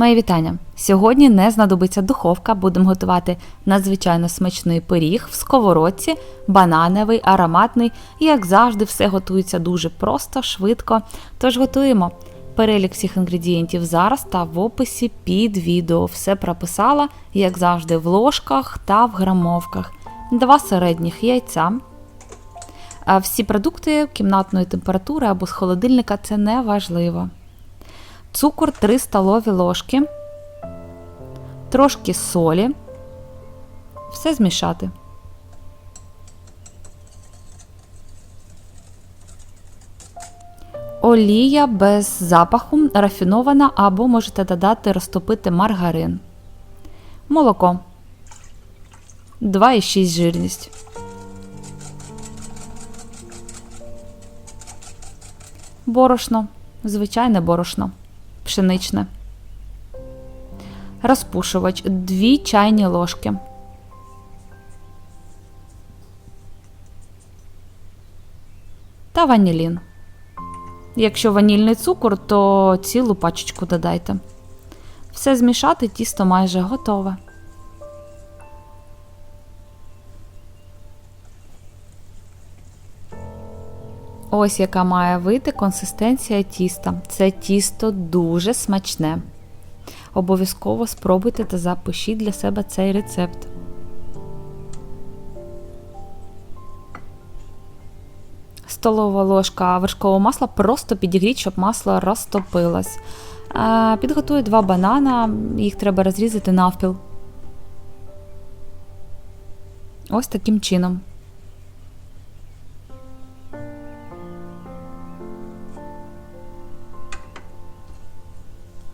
Мої вітання! Сьогодні не знадобиться духовка, будемо готувати надзвичайно смачний пиріг в сковородці, банановий, ароматний. І, як завжди, все готується дуже просто, швидко. Тож готуємо. Перелік всіх інгредієнтів зараз та в описі під відео. Все прописала, як завжди, в ложках та в грамовках. Два середніх яйця. Всі продукти кімнатної температури або з холодильника це не важливо цукор 3 столові ложки, трошки солі, все змішати. Олія без запаху, рафінована, або можете додати розтопити маргарин. Молоко 2,6 жирність. Борошно, звичайне борошно пшеничне. Розпушувач 2 чайні ложки. Та ванілін. Якщо ванільний цукор, то цілу пачечку додайте. Все змішати, тісто майже готове. Ось яка має вийти консистенція тіста. Це тісто дуже смачне. Обов'язково спробуйте та запишіть для себе цей рецепт. Столова ложка вершкового масла просто підігріть, щоб масло розтопилось. Підготую два банана, їх треба розрізати навпіл. Ось таким чином.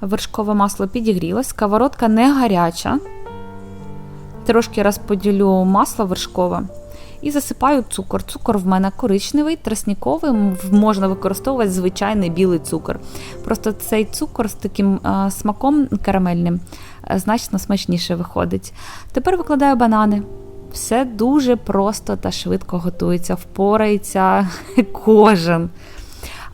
Вершкове масло підігрілось, сковородка не гаряча. Трошки розподілю масло вершкове і засипаю цукор. Цукор в мене коричневий, тросніковий, можна використовувати звичайний білий цукор. Просто цей цукор з таким а, смаком карамельним значно смачніше виходить. Тепер викладаю банани. Все дуже просто та швидко готується, впорається кожен.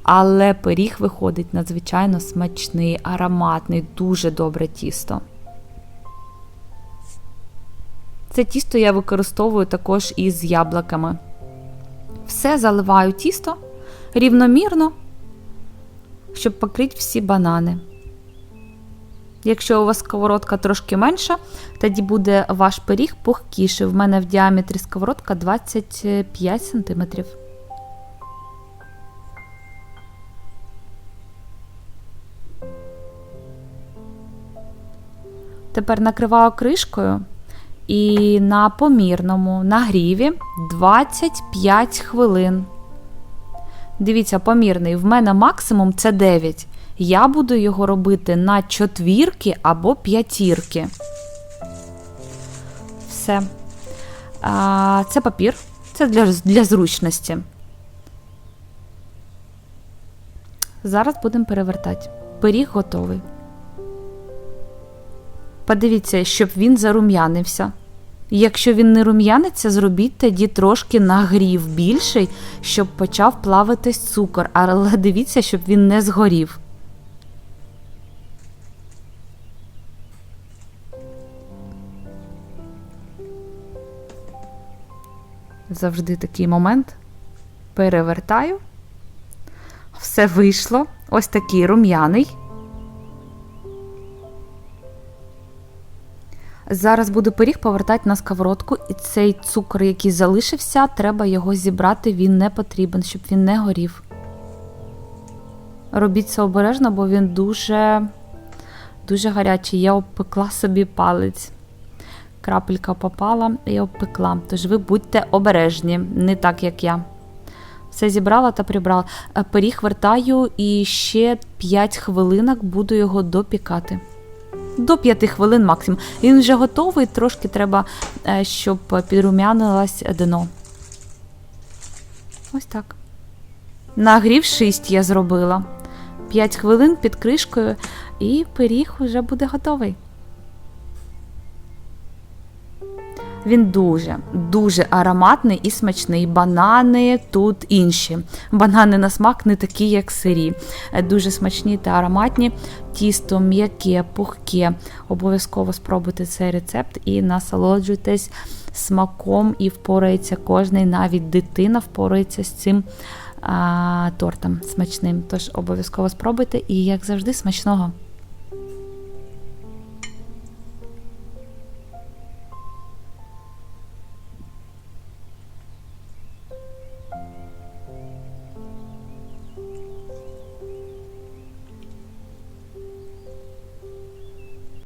Але пиріг виходить надзвичайно смачний, ароматний, дуже добре тісто. Це тісто я використовую також із яблуками. Все заливаю тісто рівномірно, щоб покрити всі банани. Якщо у вас сковородка трошки менша, тоді буде ваш пиріг пухкіший. В мене в діаметрі сковородка 25 см. Тепер накриваю кришкою і на помірному нагріві 25 хвилин. Дивіться, помірний, в мене максимум це 9. Я буду його робити на четвірки або п'ятірки. Все. А, Це папір, це для, для зручності. Зараз будемо перевертати. Пиріг готовий. Подивіться, щоб він зарум'янився. Якщо він не рум'яниться, зробіть тоді трошки нагрів більший, щоб почав плавитись цукор, але дивіться, щоб він не згорів. Завжди такий момент. Перевертаю. Все вийшло. Ось такий рум'яний. Зараз буду пиріг повертати на сковородку, і цей цукор, який залишився, треба його зібрати, він не потрібен, щоб він не горів. Робіть це обережно, бо він дуже дуже гарячий. Я обпекла собі палець. Крапелька попала і обпекла. Тож ви будьте обережні, не так, як я. Все зібрала та прибрала. Е, пиріг вертаю і ще 5 хвилинок буду його допікати до 5 хвилин максимум. Він вже готовий, трошки треба, е, щоб підрум'янилось дно. Ось так. Нагрів 6 я зробила. 5 хвилин під кришкою, і пиріг вже буде готовий. Він дуже, дуже ароматний і смачний. Банани тут інші. Банани на смак не такі, як сирі. Е, Дуже смачні та ароматні. Тісто м'яке, пухке. Обов'язково спробуйте цей рецепт і насолоджуйтесь смаком і впорається кожний, навіть дитина впорається з цим а, тортом смачним. Тож обов'язково спробуйте і, як завжди, смачного!